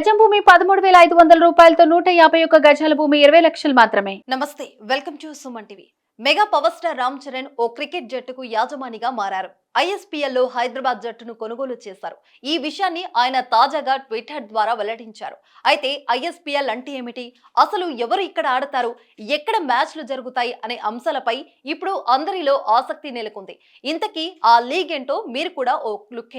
గజం భూమి పదమూడు వేల ఐదు వందల రూపాయలతో నూట యాభై ఒక్క గజాల భూమి ఇరవై లక్షలు మాత్రమే. నమస్తే welcome to Suman TV. Mega power star Ram Charan oh cricket జట్టుకు యాజమానిగా మారారు. ఐఎస్పీఎల్లో హైదరాబాద్ జట్టును కొనుగోలు చేశారు. ఈ విషయాన్ని ఆయన తాజాగా ట్విట్టర్ ద్వారా వెల్లడించారు. అయితే ఐఎస్పీఎల్ అంటే ఏమిటి? అసలు ఎవరు ఇక్కడ ఆడతారు? ఎక్కడ మ్యాచ్లు జరుగుతాయి? అనే అంశాలపై ఇప్పుడు అందరిలో ఆసక్తి నెలకొంది. ఇంతకీ ఆ లీగ్ ఏంటో మీరు కూడా ఓ లుక్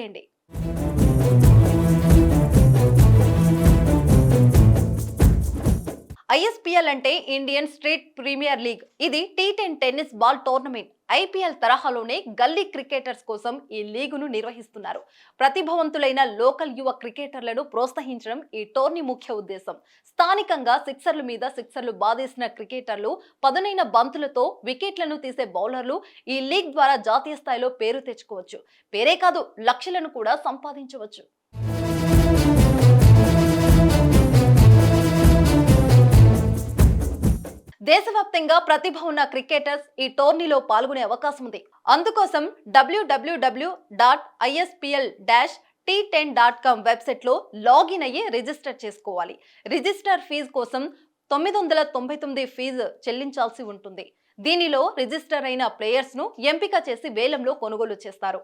ఐఎస్పిఎల్ అంటే ఇండియన్ స్ట్రీట్ ప్రీమియర్ లీగ్. ఇది T ten tennis ball tournament. IPL తరహాలోనే గల్లీ క్రికెటర్స్ కోసం ఈ లీగును నిర్వహిస్తున్నారు. ప్రతిభావంతులైన లోకల్ యువ క్రికెటర్లను ప్రోత్సహించడం ఈ టోర్నీ ముఖ్య ఉద్దేశం. స్థానికంగా సిక్సర్ల మీద సిక్సర్లు బాధేసిన క్రికెటర్లు పదునైన బంతులతో వికెట్లను తీసే బౌలర్లు ఈ లీగ్ ద్వారా జాతీయ స్థాయిలో పేరు తెచ్చుకోవచ్చు. పేరే కాదు లక్షలను కూడా సంపాదించవచ్చు. దేశవ్యాప్తంగా ప్రతిభ ఉన్న క్రికెటర్స్ ఈ టోర్నీలో పాల్గొనే అవకాశం ఉంది అందుకోసం డబ్ల్యూడబ్ల్యూడబ్ల్యూ dot ISPL dash T ten dot com వెబ్సైట్లో లాగిన్ అయ్యి రిజిస్టర్ చేసుకోవాలి. రిజిస్టర్ ఫీజు కోసం తొమ్మిది వందల తొంభై తొమ్మిది ఫీజు చెల్లించాల్సి ఉంటుంది. దీనిలో రిజిస్టర్ అయిన ప్లేయర్స్ను ఎంపిక చేసి వేలంలో కొనుగోలు చేస్తారు.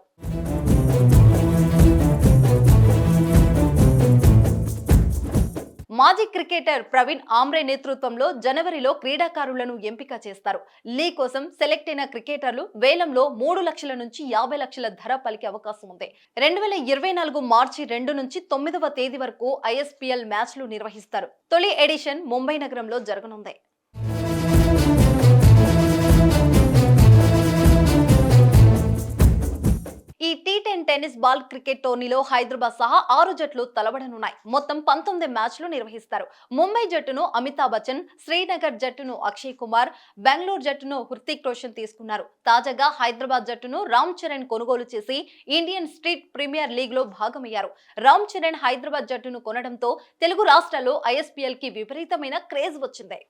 మాజీ క్రికెటర్ ప్రవీణ్ ఆమ్రే నేతృత్వంలో జనవరిలో క్రీడాకారులను ఎంపిక చేస్తారు. లీ కోసం సెలెక్ట్ అయిన క్రికెటర్లు వేలంలో మూడు లక్షల నుంచి యాభై లక్షల ధర పలికే అవకాశం ఉంది. రెండు వేల ఇరవై నాలుగు మార్చి రెండు నుంచి తొమ్మిదవ తేదీ వరకు ఐఎస్పీఎల్ మ్యాచ్లు నిర్వహిస్తారు. తొలి ఎడిషన్ ముంబై నగరంలో జరగనుంది. ఈ T ten tennis ball cricket టోర్నీలో హైదరాబాద్ సహా ఆరు జట్లు తలబడనున్నాయి. మొత్తం పంతొమ్మిది మ్యాచ్లు నిర్వహిస్తారు. ముంబై జట్టును అమితాబ్ బచ్చన్ శ్రీనగర్ జట్టును అక్షయ్ కుమార్ బెంగళూరు జట్టును హృతిక్ రోషన్ తీసుకున్నారు. తాజాగా హైదరాబాద్ జట్టును రామ్ చరణ్ కొనుగోలు చేసి ఇండియన్ స్ట్రీట్ ప్రీమియర్ లీగ్లో భాగమయ్యారు. రామ్ చరణ్ హైదరాబాద్ జట్టును కొనడంతో తెలుగు రాష్ట్రాల్లో ఐఎస్పీఎల్కి విపరీతమైన క్రేజ్ వచ్చింది.